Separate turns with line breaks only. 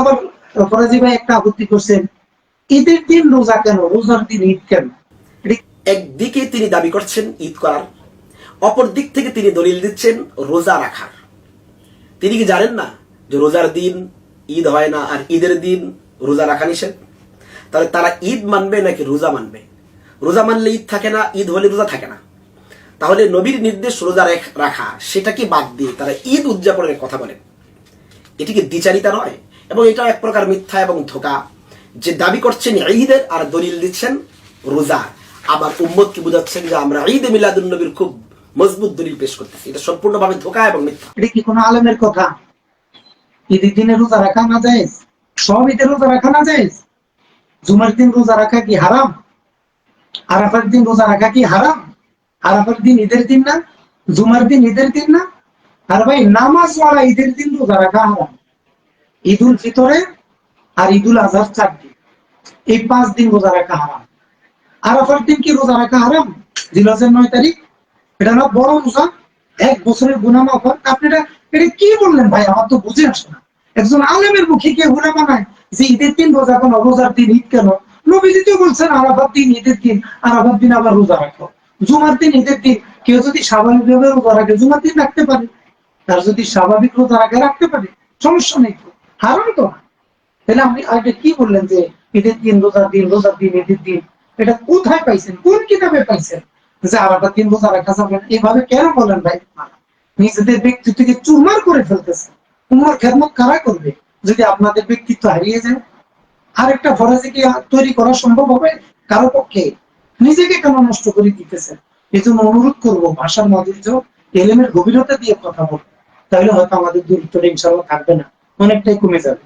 আবার ফরাজি ভাই একটা আপত্তি করছেন, ঈদের দিন রোজা কেন? রোজার দিন ঈদ কেন?
একদিকে তিনি দাবি করছেন ঈদ করার, অপর দিক থেকে তিনি দলিল দিচ্ছেন রোজা রাখার। তিনি কি জানেন না যে রোজার দিন ঈদ হয় না আর ঈদের দিন রোজা রাখা নিষেধ? তাহলে তারা ঈদ মানবে নাকি রোজা মানবে? রোজা মানলে ঈদ থাকে না, ঈদ হলে রোজা থাকে না। তাহলে নবীর নির্দেশ রোজা রাখা সেটাকে বাদ দিয়ে তারা ঈদ উদযাপনের কথা বলেন? এটি কি দ্বিচারিতা নয়? এবং এটা এক প্রকার মিথ্যা এবং ধোকা। যে দাবি করছেন ঈদের আর দলিল দিচ্ছেন রোজা। আবার উম্মতকে বুঝাচ্ছেন যে আমরা ঈদ মিলাদুল নবীর খুব মজবুত দলিল পেশ করতেছি। এটা সম্পূর্ণভাবে ধোকা এবং মিথ্যা।
এটা কি কোনো আলেমের কথা? ঈদের দিনে রোজা রাখা না যায় সব ঈদের রোজা রাখা না যায় জুমার দিন রোজা রাখা কি হারাম? আরাফার দিন রোজা রাখা কি হারাম? আরাফার দিন ঈদের দিন না? জুমার দিন ঈদের দিন না? আর ভাই, নামাজ ওয়ালা ঈদের দিন রোজা রাখা হারাম। ঈদুল ফিতরে আর ঈদুল আজহার চার দিন এই পাঁচ দিন রোজা রাখা হারাম। আরাফার দিন কি রোজা রাখা হারাম? জিলহজের নয় তারিখ? এটা না বড় রোজা? এক বছরের গুনাহ মাফ আপনি এটা এটা কি বললেন ভাই? আমার তো বুঝে আসে না। একজন আলেমের মুখে কে গুনাহ মানায় যে ঈদের দিন রোজা কেন? রোজার দিন ঈদ কেন? নবীজি তো বলছেন, আরাফার দিন ঈদের দিন, আরাফার দিন আবার রোজা রাখো। জুমার দিন ঈদের দিন, কেউ যদি স্বাভাবিকভাবে রোজা রাখে, জুমার দিন রাখতে পারে। তার যদি স্বাভাবিক রোজা রাখে, রাখতে পারে। সমস্যা নেই হারাম তো। না তাহলে আপনি আরেকটা কি বললেন যে ঈদের দিন, রোজার দিন রোজার দিন, ঈদের দিন, এটা কোথায় পাইছেন? কোন কিতাবে পাইছেন? যে আরাফার দিন রোজা রাখা যাবে না। এভাবে কেন বলেন ভাই? নিজেদের ব্যক্তিত্বকে চুরমার করে ফেলতেছে উমর খেদমত কারা করবে? যদি আপনাদের ব্যক্তিত্ব হারিয়ে যায়? আরেকটা ফরাজি কি তৈরি করা সম্ভব হবে? কারও পক্ষে? নিজেকে কেন নষ্ট করে দিতেছেন? এই জন্য অনুরোধ করব, ভাষার মাধুর্য, এলেমের গভীরতা দিয়ে কথা বলব তাহলে হয়তো আমাদের দূরত্বটা ইনশাল্লাহ থাকবে না। অনেকটাই কমে যাবে।